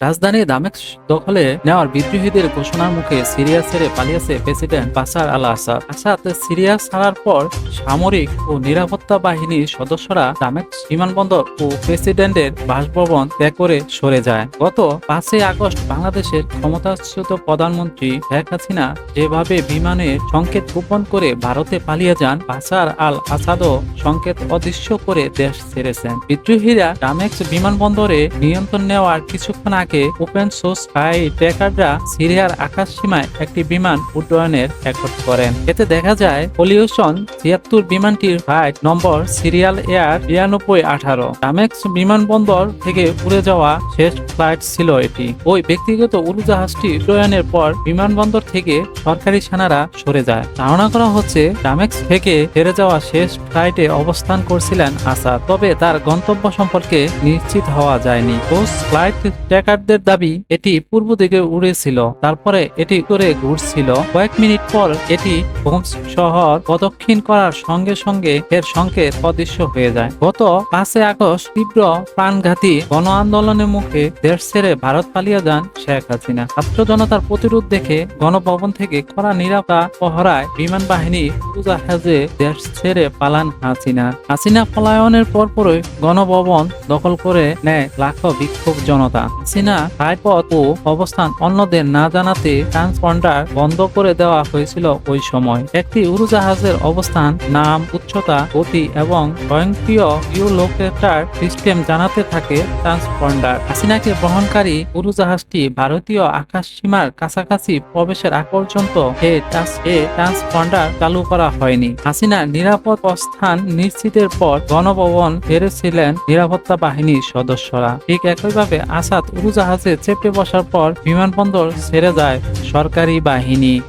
রাজধানী দামেস্ক দখলে নেওয়ার বিদ্রোহীদের ঘোষণার মুখে সিরিয়া ছেড়ে পালিয়েছে president Bashar al Assad Assad Syria ছাড়ার পর সামরিক ও নিরাপত্তা বাহিনীর সদস্যরা দামেস্ক বিমানবন্দর ও প্রেসিডেন্টের বাসভবন ত্যাগ করে সরে যায়। গত পাঁচই আগস্ট বাংলাদেশের ক্ষমতাচ্যুত প্রধানমন্ত্রী শেখ হাসিনা যেভাবে বিমানের সংকেত গোপন করে ভারতে পালিয়ে যান বাশার আল আসাদও সংকেত অদৃশ্য করে দেশ ছেড়েছেন। বিদ্রোহীরা ডামেক্স বিমানবন্দরে নিয়ন্ত্রণ নেওয়ার কিছুক্ষণ আগে ওপেন সোর্স স্কাই ট্র্যাকাররা সিরিয়ার আকাশ সীমায় একটি বিমান উড্ডয়নের রেকর্ড করেন। এতে দেখা যায়, পলিউশন ছিয়াত্তর বিমানটির ফ্লাইট নম্বর সিরিয়াল এয়ার বিরানব্বই আঠারো। ডামেক্স বিমানবন্দর থেকে উড়ে যাওয়া শেষ ফ্লাইট ছিল এটি। ওই ব্যক্তিগত উড়োজাহাজটি উড্ডয়নের পর বিমানবন্দর থেকে সরকারি সেনারা সরে যায়। ধারণা করা হচ্ছে ডামেক্স থেকে ফিরে যাওয়া শেষ ফ্লাইটে অবস্থান করছিলেন আসাদ। তবে তার গন্তব্য সম্পর্কে নিশ্চিত হওয়া যায়নি। ফ্লাইট ট্র্যাকারদের দাবি, এটি পূর্ব দিকে উড়েছিল তারপরে এটি করে ঘুরছিল। কয়েক মিনিট পর এটি হোমস শহর প্রদক্ষিণ করার সঙ্গে সঙ্গে এর সংকেত অদৃশ্য হয়ে যায়। গত পাঁচই আগস্ট তীব্র প্রাণঘাতী গণ আন্দোলনের মুখে দেশ ছেড়ে ভারত পালিয়ে যান শেখ হাসিনা। ছাত্র জনতার প্রতিরোধ দেখে গণভবন থেকে কড়া নিরাপত্তা পহরায় বিমান বাহিনী উড়োজাহাজে দেশ ছেড়ে পালান হাসিনা। হাসিনা পলায়নের পরপরই গণভবন দখল করে নেয় লাখো বিক্ষোভ জনতা। হাসিনা রায়পথ ও অবস্থান অন্যদের না জানাতে ট্রান্সপন্ডার বন্ধ করে দেওয়া হয়েছিল ওই সময়। একটি উড়োজাহাজের অবস্থান, নাম, উচ্চতা, গতি এবং স্বয়ংক্রিয় ইউলোকেটার সিস্টেম জানাতে থাকে ট্রান্সপন্ডার। হাসিনাকে বহনকারী উড়োজাহাজটি ভারতীয় আকাশ সীমার কাছাকাছি প্রবেশের আগ পর্যন্ত এ ট্রান্সপন্ডার চালু করা হয়নি। হাসিনা নিরাপদ অবস্থান নিশ্চিতের পর গণভবন ফেরেছিলেন নিরাপত্তা বাহিনীর সদস্যরা। ঠিক একইভাবে আসাদ উড়োজাহাজে চেপে বসার পর বিমানবন্দর ছেড়ে যায় সরকারি বাহিনী।